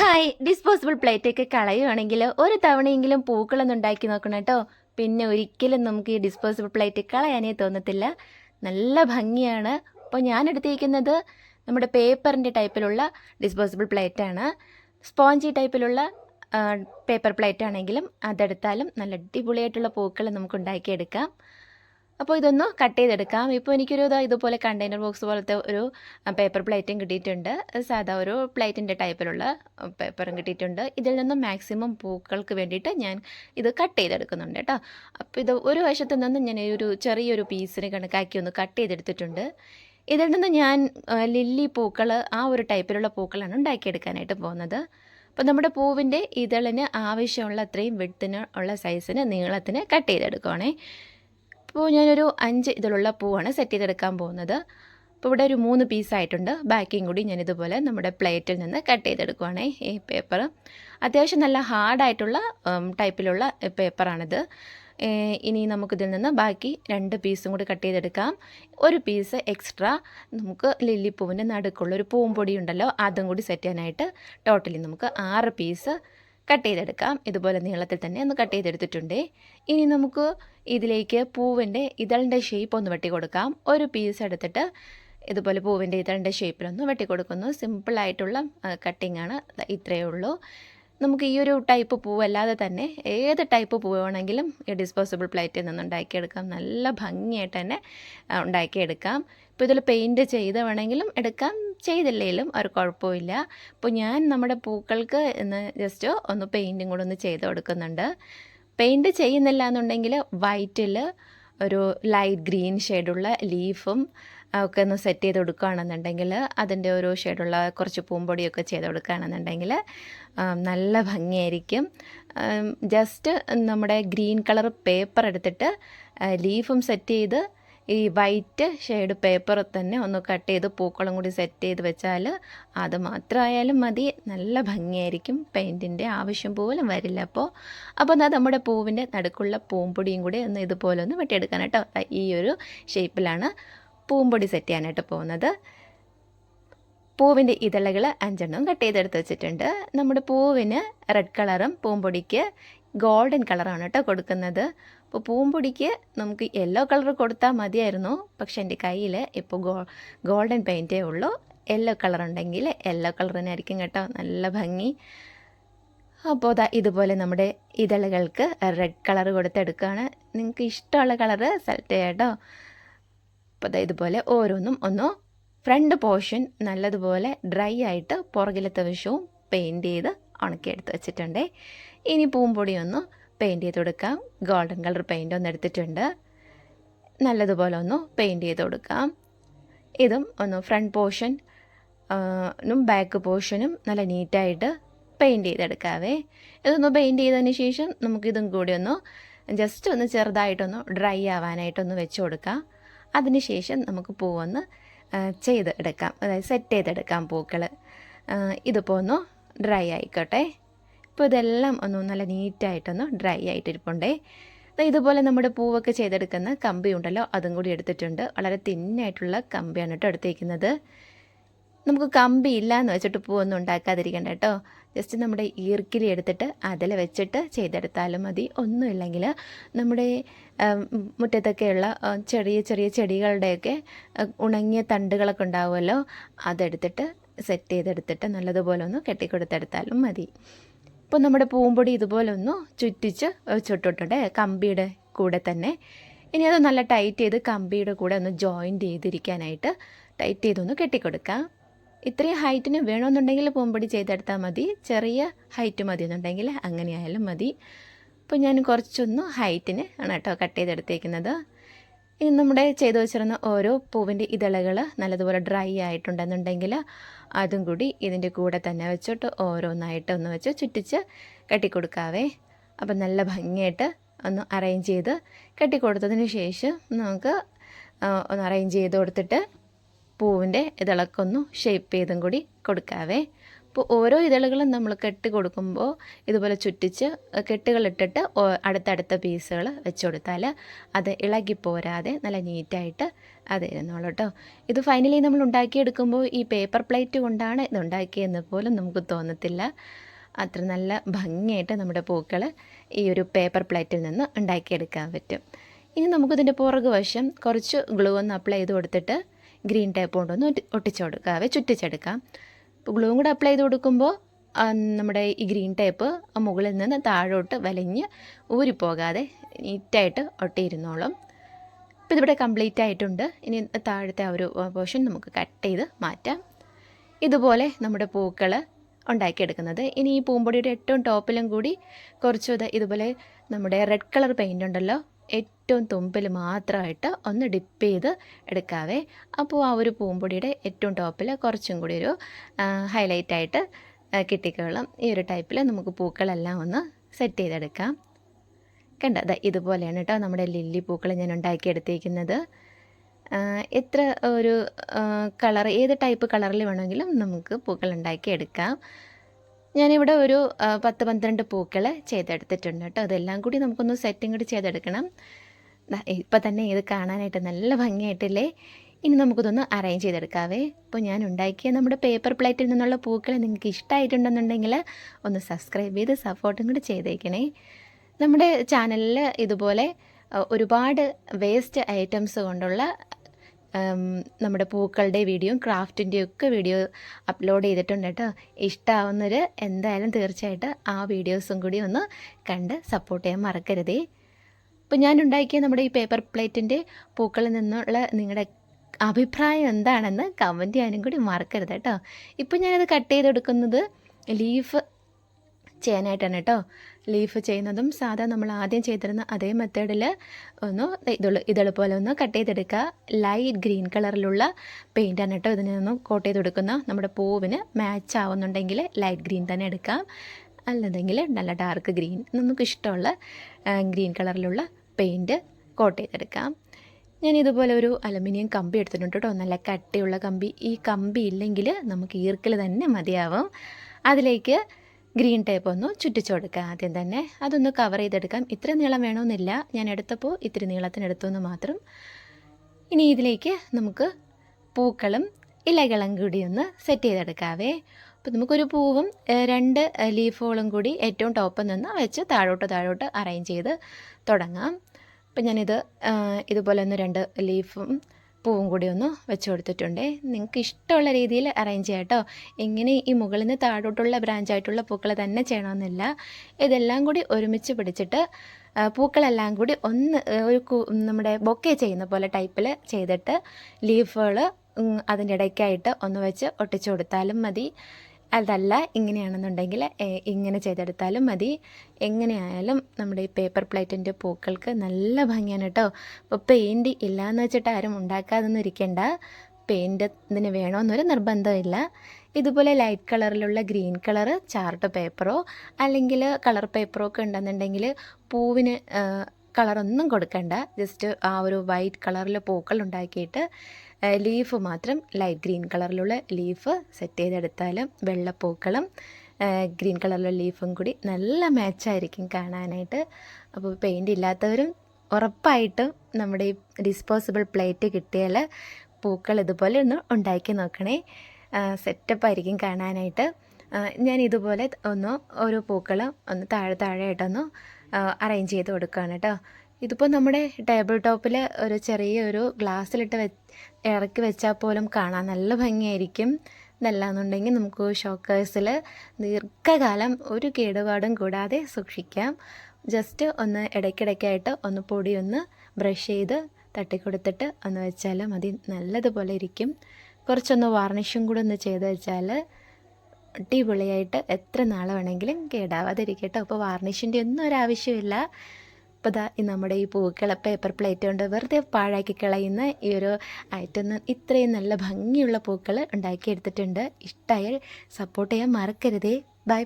Hi disposable plate ഒക്കെ കളയുകയാണെങ്കിൽ ഒരു തവണയെങ്കിലും പൂക്കളൊന്നും ഉണ്ടാക്കി നോക്കണം കേട്ടോ. പിന്നെ ഒരിക്കലും നമുക്ക് ഈ ഡിസ്പോസിബിൾ പ്ലേറ്റ് കളയാനേ തോന്നത്തില്ല. നല്ല ഭംഗിയാണ്. അപ്പോൾ ഞാൻ എടുത്തിരിക്കുന്നത് നമ്മുടെ പേപ്പറിന്റെ ടൈപ്പിലുള്ള ഡിസ്പോസിബിൾ പ്ലേറ്റ് ആണ്. സ്പോഞ്ചി ടൈപ്പിലുള്ള പേപ്പർ പ്ലേറ്റ് ആണെങ്കിലും അതെടുത്താലും നല്ല അടിപൊളിയായിട്ടുള്ള പൂക്കൾ നമുക്ക് ഉണ്ടാക്കിയെടുക്കാം. അപ്പോൾ ഇതൊന്ന് കട്ട് ചെയ്തെടുക്കാം. ഇപ്പോൾ എനിക്കൊരു ഇതാ ഇതുപോലെ കണ്ടെയ്നർ ബോക്സ് പോലത്തെ ഒരു പേപ്പർ പ്ലേറ്റും കിട്ടിയിട്ടുണ്ട്. സാധാ ഒരു പ്ലേറ്റിന്റെ ടൈപ്പിലുള്ള പേപ്പറും കിട്ടിയിട്ടുണ്ട്. ഇതിൽ നിന്നും മാക്സിമം പൂക്കൾക്ക് വേണ്ടിയിട്ട് ഞാൻ ഇത് കട്ട് ചെയ്തെടുക്കുന്നുണ്ട് കേട്ടോ അപ്പോൾ ഇത് ഒരു വശത്തു നിന്നും ഞാൻ ഒരു ചെറിയൊരു പീസിന് കണക്കാക്കി ഒന്ന് കട്ട് ചെയ്തെടുത്തിട്ടുണ്ട്. ഇതിൽ നിന്ന് ഞാൻ ലില്ലി പൂക്കൾ ആ ഒരു ടൈപ്പിലുള്ള പൂക്കളാണ് ഉണ്ടാക്കിയെടുക്കാനായിട്ട് പോകുന്നത്. അപ്പോൾ നമ്മുടെ പൂവിന്റെ ഇതളിന് ആവശ്യമുള്ള അത്രയും വിട്ടിന് ഉള്ള സൈസിന് നീളത്തിന് കട്ട് ചെയ്തെടുക്കുവാണേ. അപ്പോൾ ഞാനൊരു അഞ്ച് ഇതിലുള്ള പൂവാണ് സെറ്റ് ചെയ്തെടുക്കാൻ പോകുന്നത്. അപ്പോൾ ഇവിടെ ഒരു മൂന്ന് പീസായിട്ടുണ്ട് ബാക്കിയും കൂടി ഞാൻ ഇതുപോലെ നമ്മുടെ പ്ലേറ്റിൽ നിന്ന് കട്ട് ചെയ്തെടുക്കുവാണേ ഈ പേപ്പർ അത്യാവശ്യം നല്ല ഹാർഡായിട്ടുള്ള ടൈപ്പിലുള്ള പേപ്പറാണിത് ഇനി നമുക്കിതിൽ നിന്ന് ബാക്കി രണ്ട് പീസും കൂടി കട്ട് ചെയ്തെടുക്കാം. ഒരു പീസ് എക്സ്ട്രാ നമുക്ക് ലില്ലിപ്പൂവിന്റെ നടുക്കുള്ള ഒരു പൂമ്പൊടി ഉണ്ടല്ലോ അതും കൂടി സെറ്റ് ചെയ്യാനായിട്ട് ടോട്ടലി നമുക്ക് ആറ് പീസ് കട്ട് ചെയ്തെടുക്കാം. ഇതുപോലെ നീളത്തിൽ തന്നെ ഒന്ന് കട്ട് ചെയ്തെടുത്തിട്ടുണ്ട്. ഇനി നമുക്ക് ഇതിലേക്ക് പൂവിന്റെ ഇതളിന്റെ ഷേപ്പ് ഒന്ന് വെട്ടി കൊടുക്കാം ഒരു പീസ് എടുത്തിട്ട് ഇതുപോലെ പൂവിന്റെ ഇതളിന്റെ ഷേപ്പിലൊന്ന് വെട്ടി കൊടുക്കുന്നു സിമ്പിളായിട്ടുള്ള കട്ടിംഗ് ആണ്. ഇത്രയേ ഉള്ളൂ. നമുക്ക് ഈ ഒരു ടൈപ്പ് പൂവല്ലാതെ തന്നെ ഏത് ടൈപ്പ് പൂവ് വേണമെങ്കിലും ഈ ഡിസ്പോസിബിൾ പ്ലേറ്റിൽ നിന്ന് ഉണ്ടാക്കിയെടുക്കാം. നല്ല ഭംഗിയായിട്ട് തന്നെ ഉണ്ടാക്കിയെടുക്കാം. ഇപ്പോൾ ഇതിൽ പെയിന്റ് ചെയ്ത് വേണമെങ്കിലും എടുക്കാം. ചെയ്തില്ലെങ്കിലും ഒരു കുഴപ്പമില്ല. അപ്പോൾ ഞാൻ നമ്മുടെ പൂക്കൾക്ക് ഇന്ന് ജസ്റ്റ് ഒന്ന് പെയിന്റും കൂടെ ഒന്ന് ചെയ്ത് കൊടുക്കുന്നുണ്ട്. പെയിന്റ് ചെയ്യുന്നില്ല എന്നുണ്ടെങ്കിൽ വൈറ്റിൽ ഒരു ലൈറ്റ് ഗ്രീൻ ഷെയ്ഡുള്ള ലീഫും ഒക്കെ ഒന്ന് സെറ്റ് ചെയ്ത് കൊടുക്കുകയാണെന്നുണ്ടെങ്കിൽ അതിന്റെ ഒരു ഷെയ്ഡുള്ള കുറച്ച് പൂമ്പൊടിയൊക്കെ ചെയ്ത് കൊടുക്കുകയാണെന്നുണ്ടെങ്കിൽ നല്ല ഭംഗിയായിരിക്കും. ജസ്റ്റ് നമ്മുടെ ഗ്രീൻ കളർ പേപ്പർ എടുത്തിട്ട് ലീഫും സെറ്റ് ചെയ്ത് ഈ വൈറ്റ് ഷെയ്ഡ് പേപ്പർ തന്നെ ഒന്ന് കട്ട് ചെയ്ത് പൂക്കളും കൂടി സെറ്റ് ചെയ്ത് വെച്ചാൽ അത് മാത്രമായാലും മതി. നല്ല ഭംഗിയായിരിക്കും പെയിന്റിന്റെ ആവശ്യം പോലും വരില്ല അപ്പോൾ. അപ്പോൾ അത് നമ്മുടെ പൂവിന്റെ നടുക്കുള്ള പൂമ്പൊടിയും കൂടി ഒന്ന് ഇതുപോലെ ഒന്ന് വെട്ടിയെടുക്കാൻ കേട്ടോ. ഈ ഒരു ഷേപ്പിലാണ് പൂമ്പൊടി സെറ്റ് ചെയ്യാനായിട്ട് പോകുന്നത്. പൂവിന്റെ ഇതളകൾ അഞ്ചെണ്ണം കട്ട് ചെയ്തെടുത്ത് വെച്ചിട്ടുണ്ട്. നമ്മുടെ പൂവിന് റെഡ് കളറും പൂമ്പൊടിക്ക് ഗോൾഡൻ കളറാണ് കേട്ടോ കൊടുക്കുന്നത്. അപ്പോൾ പൂമ്പൊടിക്ക് നമുക്ക് യെല്ലോ കളർ കൊടുത്താൽ മതിയായിരുന്നു. പക്ഷേ എന്റെ കയ്യിൽ ഇപ്പോൾ ഗോ ഗോൾഡൻ പെയിന്റേ ഉള്ളൂ. യെല്ലോ കളർ ഉണ്ടെങ്കിൽ യെല്ലോ കളർ തന്നെ ആയിരിക്കും കേട്ടോ. നല്ല ഭംഗി. അപ്പോൾ ദാ ഇതുപോലെ നമ്മുടെ ഇതളുകൾക്ക് റെഡ് കളർ കൊടുത്തെടുക്കുകയാണ് നിങ്ങൾക്ക് ഇഷ്ടമുള്ള കളറ് സെലക്ട് ചെയ്യാം അപ്പോൾ ദാ ഇതുപോലെ ഓരോന്നും ഒന്ന് ഫ്രണ്ട് പോർഷൻ നല്ലതുപോലെ ഡ്രൈ ആയിട്ട് പുറകിലത്തെ വശവും പെയിന്റ് ചെയ്ത് ഉണക്കിയെടുത്ത് വെച്ചിട്ടുണ്ടേ. ഇനി പൂമ്പൊടി ഒന്ന് പെയിന്റ് ചെയ്ത് കൊടുക്കാം. ഗോൾഡൻ കളർ പെയിന്റ് ഒന്ന് എടുത്തിട്ടുണ്ട്. നല്ലതുപോലെ ഒന്ന് പെയിന്റ് ചെയ്ത് കൊടുക്കാം. ഇതും ഒന്ന് ഫ്രണ്ട് പോർഷൻ ും ബാക്ക് പോർഷനും നല്ല നീറ്റായിട്ട് പെയിന്റ് ചെയ്തെടുക്കാവേ. ഇതൊന്ന് പെയിന്റ് ചെയ്തതിന് ശേഷം നമുക്കിതും കൂടി ഒന്ന് ജസ്റ്റ് ഒന്ന് ചെറുതായിട്ടൊന്ന് ഡ്രൈ ആവാനായിട്ടൊന്ന് വെച്ച് കൊടുക്കാം. അതിനുശേഷം നമുക്ക് പൂവൊന്ന് ചെയ്ത് എടുക്കാം അതായത് സെറ്റ് ചെയ്തെടുക്കാം പൂക്കൾ ഇതിപ്പോൾ ഒന്ന് ഡ്രൈ ആയിക്കോട്ടെ. ഇപ്പോൾ ഇതെല്ലാം ഒന്ന് നല്ല നീറ്റായിട്ടൊന്ന് ഡ്രൈ ആയിട്ടിരിപ്പുണ്ടേ. ദാ ഇതുപോലെ നമ്മുടെ പൂവൊക്കെ ചെയ്തെടുക്കുന്ന കമ്പി ഉണ്ടല്ലോ അതും കൂടി എടുത്തിട്ടുണ്ട്. വളരെ തിന്നായിട്ടുള്ള കമ്പിയാണ് കേട്ടോ എടുത്തേക്കുന്നത്. നമുക്ക് കമ്പി ഇല്ല എന്ന് വെച്ചിട്ട് പൂവൊന്നും ഉണ്ടാക്കാതിരിക്കണ്ട കേട്ടോ. ജസ്റ്റ് നമ്മുടെ ഈർക്കിലി എടുത്തിട്ട് അതിൽ വെച്ചിട്ട് ചെയ്തെടുത്താലും മതി. ഒന്നുമില്ലെങ്കിൽ നമ്മുടെ മുറ്റത്തൊക്കെയുള്ള ചെറിയ ചെറിയ ചെടികളുടെയൊക്കെ ഉണങ്ങിയ തണ്ടുകളൊക്കെ ഉണ്ടാവുമല്ലോ അതെടുത്തിട്ട് സെറ്റ് ചെയ്തെടുത്തിട്ട് നല്ലതുപോലെ ഒന്ന് കെട്ടിക്കൊടുത്തെടുത്താലും മതി. ഇപ്പോൾ നമ്മുടെ പൂമ്പൊടി ഇതുപോലെ ഒന്ന് ചുറ്റിച്ച് ചുട്ടിട്ടുണ്ട്. കമ്പിയുടെ കൂടെ തന്നെ. ഇനി അത് നല്ല ടൈറ്റ് ചെയ്ത് കമ്പിയുടെ കൂടെ ഒന്ന് ജോയിന്റ് ചെയ്തിരിക്കാനായിട്ട് ടൈറ്റ് ചെയ്തൊന്ന് കെട്ടിക്കൊടുക്കാം. ഇത്രയും ഹൈറ്റിന് വേണമെന്നുണ്ടെങ്കിൽ പൂമ്പൊടി ചെയ്തെടുത്താൽ മതി. ചെറിയ ഹൈറ്റ് മതി എന്നുണ്ടെങ്കിൽ അങ്ങനെ ആയാലും മതി. അപ്പോൾ ഞാൻ കുറച്ചൊന്ന് ഹൈറ്റിന് ആണ് കേട്ടോ കട്ട് ചെയ്തെടുത്തേക്കുന്നത്. ഇനി നമ്മുടെ ചെയ്തു വെച്ചിരുന്ന ഓരോ പൂവിന്റെ ഇതളകൾ നല്ലതുപോലെ ഡ്രൈ ആയിട്ടുണ്ടെന്നുണ്ടെങ്കിൽ അതും കൂടി ഇതിന്റെ കൂടെ തന്നെ വെച്ചിട്ട് ഓരോന്നായിട്ട് ഒന്ന് വെച്ച് ചുറ്റിച്ച് കെട്ടിക്കൊടുക്കാവേ. അപ്പം നല്ല ഭംഗിയായിട്ട് ഒന്ന് അറേഞ്ച് ചെയ്ത് കെട്ടിക്കൊടുത്തതിന് ശേഷം നമുക്ക് ഒന്ന് അറേഞ്ച് ചെയ്ത് കൊടുത്തിട്ട് പൂവിന്റെ ഇതളക്കൊന്ന് ഷേപ്പ് ചെയ്തും കൂടി കൊടുക്കാവേ. അപ്പോൾ ഓരോ ഇതളുകളും നമ്മൾ കെട്ട് കൊടുക്കുമ്പോൾ ഇതുപോലെ ചുറ്റിച്ച് കെട്ടുകളിട്ടിട്ട് അടുത്തടുത്ത പീസുകൾ വെച്ച് കൊടുത്താൽ അത് ഇളകി പോരാതെ നല്ല നീറ്റായിട്ട് അത് ഇരുന്നോളൂ കേട്ടോ ഇത് ഫൈനലി നമ്മൾ ഉണ്ടാക്കിയെടുക്കുമ്പോൾ ഈ പേപ്പർ പ്ലേറ്റ് കൊണ്ടാണ് ഇത് ഉണ്ടാക്കിയെന്ന് പോലും നമുക്ക് തോന്നത്തില്ല. അത്ര നല്ല ഭംഗിയായിട്ട് നമ്മുടെ പൂക്കൾ ഈ ഒരു പേപ്പർ പ്ലേറ്റിൽ നിന്ന് ഉണ്ടാക്കിയെടുക്കാൻ പറ്റും. ഇനി നമുക്കിതിന്റെ പുറകു വശം കുറച്ച് ഗ്ലൂ ഒന്ന് അപ്ലൈ ചെയ്ത് കൊടുത്തിട്ട് ഗ്രീൻ ടേപ്പ് കൊണ്ടൊന്ന് ഒട്ടി- ഒട്ടിച്ച് ചുറ്റിച്ചെടുക്കാം. അപ്പോൾ ഗ്ലൂവും കൂടെ അപ്ലൈ ചെയ്ത് കൊടുക്കുമ്പോൾ നമ്മുടെ ഈ ഗ്രീൻ ടേപ്പ് മുകളിൽ നിന്ന് താഴോട്ട് വലിഞ്ഞ് ഊരിപ്പോകാതെ നീറ്റായിട്ട് ഒട്ടിയിരുന്നോളും. ഇപ്പം ഇതിവിടെ കംപ്ലീറ്റ് ആയിട്ടുണ്ട്. ഇനി താഴത്തെ ആ ഒരു പോർഷൻ നമുക്ക് കട്ട് ചെയ്ത് മാറ്റാം. ഇതുപോലെ നമ്മുടെ പൂക്കൾ ഉണ്ടാക്കിയെടുക്കുന്നത്. ഇനി ഈ പൂമ്പൊടിയുടെ ഏറ്റവും ടോപ്പിലും കൂടി കുറച്ച് ഇത് ഇതുപോലെ നമ്മുടെ റെഡ് കളർ പെയിന്റ് ഉണ്ടല്ലോ ഏറ്റവും തുമ്പിൽ മാത്രമായിട്ട് ഒന്ന് ഡിപ്പ് ചെയ്ത് എടുക്കാവേ. അപ്പോൾ ആ ഒരു പൂമ്പൊടിയുടെ ഏറ്റവും ടോപ്പിൽ കുറച്ചും കൂടി ഒരു ഹൈലൈറ്റ് ആയിട്ട് ആ, കിട്ടിക്കോളും. ഈ ഒരു ടൈപ്പിൽ നമുക്ക് പൂക്കളെല്ലാം ഒന്ന് സെറ്റ് ചെയ്തെടുക്കാം. കണ്ട? ഇതുപോലെയാണ് കേട്ടോ നമ്മുടെ ലില്ലി പൂക്കൾ ഞാൻ ഉണ്ടാക്കിയെടുത്തേക്കുന്നത്. എത്ര ഒരു കളർ ഏത് ടൈപ്പ് കളറിൽ വേണമെങ്കിലും നമുക്ക് പൂക്കൾ ഉണ്ടാക്കിയെടുക്കാം. ഞാനിവിടെ ഒരു പത്ത് പന്ത്രണ്ട് പൂക്കൾ ചെയ്തെടുത്തിട്ടുണ്ട് കേട്ടോ. അതെല്ലാം കൂടി നമുക്കൊന്ന് സെറ്റിംഗ് കൂടി ചെയ്തെടുക്കണം. ഇപ്പം തന്നെ ഇത് കാണാനായിട്ട് നല്ല ഭംഗിയായിട്ടില്ലേ? ഇനി നമുക്കിതൊന്ന് അറേഞ്ച് ചെയ്തെടുക്കാവേ. ഇപ്പോൾ ഞാൻ ഉണ്ടാക്കിയ നമ്മുടെ പേപ്പർ പ്ലേറ്റിൽ നിന്നുള്ള പൂക്കൾ നിങ്ങൾക്ക് ഇഷ്ടമായിട്ടുണ്ടെന്നുണ്ടെങ്കിൽ ഒന്ന് സബ്സ്ക്രൈബ് ചെയ്ത് സപ്പോർട്ടും കൂടി ചെയ്തേക്കണേ. നമ്മുടെ ചാനലിൽ ഇതുപോലെ ഒരുപാട് വേസ്റ്റ് ഐറ്റംസ് കൊണ്ടുള്ള നമ്മുടെ പൂക്കളുടെ വീഡിയോയും ക്രാഫ്റ്റിന്റെ ഒക്കെ വീഡിയോ അപ്ലോഡ് ചെയ്തിട്ടുണ്ട് കേട്ടോ. ഇഷ്ടമാവുന്നവർ എന്തായാലും തീർച്ചയായിട്ടും ആ വീഡിയോസും കൂടി ഒന്ന് കണ്ട് സപ്പോർട്ട് ചെയ്യാൻ മറക്കരുതേ. അപ്പോൾ ഞാൻ ഉണ്ടാക്കിയ നമ്മുടെ ഈ പേപ്പർ പ്ലേറ്റിന്റെ പൂക്കളിൽ നിന്നുള്ള നിങ്ങളുടെ അഭിപ്രായം എന്താണെന്ന് കമന്റ് ചെയ്യാനും കൂടി മറക്കരുത് കേട്ടോ. ഇപ്പോൾ ഞാനത് കട്ട് ചെയ്തെടുക്കുന്നത് ലീഫ് ചെയ്യാനായിട്ടാണ് കേട്ടോ. ലീഫ് ചെയ്യുന്നതും സാധാ നമ്മൾ ആദ്യം ചെയ്തിരുന്ന അതേ മെത്തേഡിൽ ഒന്ന് ഇതുള്ള. ഇതൾ പോലെ ഒന്ന് കട്ട് ചെയ്തെടുക്കുക. ലൈറ്റ് ഗ്രീൻ കളറിലുള്ള പെയിന്റാണ് കേട്ടോ ഇതിനെ ഒന്ന് കോട്ട് ചെയ്ത് കൊടുക്കുന്ന നമ്മുടെ പൂവിന് മാച്ച് ആവുന്നുണ്ടെങ്കിൽ ലൈറ്റ് ഗ്രീൻ തന്നെ എടുക്കാം. അല്ലെന്നെങ്കിൽ നല്ല ഡാർക്ക് ഗ്രീൻ നമുക്ക് ഇഷ്ടമുള്ള ഗ്രീൻ കളറിലുള്ള പെയിന്റ് കോട്ട് ചെയ്തെടുക്കാം. ഞാൻ ഇതുപോലെ ഒരു അലുമിനിയം കമ്പി എടുത്തിട്ടുണ്ട് കേട്ടോ. നല്ല കട്ടിയുള്ള കമ്പി. ഈ കമ്പി ഇല്ലെങ്കിൽ നമുക്ക് ഈർക്കൽ തന്നെ മതിയാവും. അതിലേക്ക് ഗ്രീൻ ടേപ്പ് ഒന്ന് ചുറ്റിച്ചു കൊടുക്കുക ആദ്യം തന്നെ. അതൊന്ന് കവർ ചെയ്തെടുക്കാം. ഇത്ര നീളം വേണമെന്നില്ല ഞാൻ എടുത്തപ്പോൾ ഇത്തിരി നീളത്തിന് എന്ന് മാത്രം. ഇനി ഇതിലേക്ക് നമുക്ക് പൂക്കളും ഇലകളും കൂടി ഒന്ന് സെറ്റ് ചെയ്തെടുക്കാവേ. അപ്പോൾ നമുക്കൊരു പൂവും രണ്ട് ലീഫുകളും കൂടി ഏറ്റവും ടോപ്പിൽ നിന്ന് വെച്ച് താഴോട്ട് താഴോട്ട് അറേഞ്ച് ചെയ്ത് തുടങ്ങാം. അപ്പം ഞാനിത് ഇതുപോലെ ഒന്ന് രണ്ട് ലീഫും പൂവും കൂടി ഒന്ന് വെച്ച് കൊടുത്തിട്ടുണ്ട്. നിങ്ങൾക്ക് ഇഷ്ടമുള്ള രീതിയിൽ അറേഞ്ച് ചെയ്യാം കേട്ടോ. ഇങ്ങനെ ഈ മുകളിൽ നിന്ന് താഴോട്ടുള്ള ബ്രാഞ്ചായിട്ടുള്ള പൂക്കൾ തന്നെ ചെയ്യണമെന്നില്ല. ഇതെല്ലാം കൂടി ഒരുമിച്ച് പിടിച്ചിട്ട് പൂക്കളെല്ലാം കൂടി ഒന്ന് ഒരു നമ്മുടെ ബൊക്കെ ചെയ്യുന്ന പോലെ ടൈപ്പിൽ ചെയ്തിട്ട് ലീഫുകൾ അതിന്റെ ഇടയ്ക്കായിട്ട് ഒന്ന് വെച്ച് ഒട്ടിച്ചു കൊടുത്താലും മതി. അതല്ല ഇങ്ങനെയാണെന്നുണ്ടെങ്കിൽ ഇങ്ങനെ ചെയ്തെടുത്താലും മതി. എങ്ങനെയായാലും നമ്മുടെ ഈ പേപ്പർ പ്ലേറ്റിന്റെ പൂക്കൾക്ക് നല്ല ഭംഗിയാണ് കേട്ടോ. അപ്പോൾ പെയിന്റ് ഇല്ലയെന്ന് വെച്ചിട്ട് ആരും ഉണ്ടാക്കാതൊന്നും ഇരിക്കേണ്ട. പെയിന്റ് ഇതിന് വേണമെന്നൊരു നിർബന്ധമില്ല. ഇതുപോലെ ലൈറ്റ് കളറിലുള്ള ഗ്രീൻ കളർ ചാർട്ട് പേപ്പറോ അല്ലെങ്കിൽ കളർ പേപ്പറോ ഒക്കെ ഉണ്ടെന്നുണ്ടെങ്കിൽ പൂവിന് കളറൊന്നും കൊടുക്കണ്ട. ജസ്റ്റ് ആ ഒരു വൈറ്റ് കളറിൽ പൂക്കൾ ഉണ്ടാക്കിയിട്ട് ലീഫ് മാത്രം ലൈറ്റ് ഗ്രീൻ കളറിലുള്ള ലീഫ് സെറ്റ് ചെയ്തെടുത്താലും വെള്ളപ്പൂക്കളും ഗ്രീൻ കളറിലുള്ള ലീഫും കൂടി നല്ല മാച്ചായിരിക്കും കാണാനായിട്ട്. അപ്പോൾ പെയിന്റ് ഇല്ലാത്തവരും ഉറപ്പായിട്ടും നമ്മുടെ ഈ ഡിസ്പോസിബിൾ പ്ലേറ്റ് കിട്ടിയാൽ പൂക്കൾ ഇതുപോലെ ഒന്ന് ഉണ്ടാക്കി നോക്കണേ. സെറ്റപ്പ് ആയിരിക്കും കാണാനായിട്ട്. ഞാൻ ഇതുപോലെ ഒന്ന് ഓരോ പൂക്കളും ഒന്ന് താഴെ താഴെയായിട്ടൊന്ന് അറേഞ്ച് ചെയ്ത് കൊടുക്കുകയാണ് കേട്ടോ. ഇതിപ്പോൾ നമ്മുടെ ടേബിൾ ടോപ്പിൽ ഒരു ചെറിയൊരു ഗ്ലാസ്സിലിട്ട് വെ ഇറക്കി വെച്ചാൽ പോലും കാണാൻ നല്ല ഭംഗിയായിരിക്കും. എന്നല്ലാന്നുണ്ടെങ്കിൽ നമുക്ക് ഷോക്കേഴ്സിൽ ദീർഘകാലം ഒരു കേടുപാടും കൂടാതെ സൂക്ഷിക്കാം. ജസ്റ്റ് ഒന്ന് ഇടയ്ക്കിടയ്ക്കായിട്ട് ഒന്ന് പൊടി ഒന്ന് ബ്രഷ് ചെയ്ത് തട്ടിക്കൊടുത്തിട്ട് ഒന്ന് വെച്ചാൽ മതി. നല്ലതുപോലെ ഇരിക്കും. കുറച്ചൊന്ന് വാർണിഷും കൂടെ ഒന്ന് ചെയ്ത് വെച്ചാൽ അടിപൊളിയായിട്ട് എത്ര നാൾ വേണമെങ്കിലും കേടാവാതിരിക്കട്ടെ. അപ്പോൾ വാർണിഷിന്റെ ഒന്നും ഒരാവശ്യമില്ല ഇപ്പോൾ ദാ നമ്മുടെ ഈ പൂക്കൾ പേപ്പർ പ്ലേറ്റ് കൊണ്ട് വെറുതെ പാഴാക്കി കളയുന്ന ഈ ഒരു ഐറ്റം ഇത്രയും നല്ല ഭംഗിയുള്ള പൂക്കൾ ഉണ്ടാക്കിയെടുത്തിട്ടുണ്ട്. ഇഷ്ടമായാൽ സപ്പോർട്ട് ചെയ്യാൻ മറക്കരുതേ. ബൈ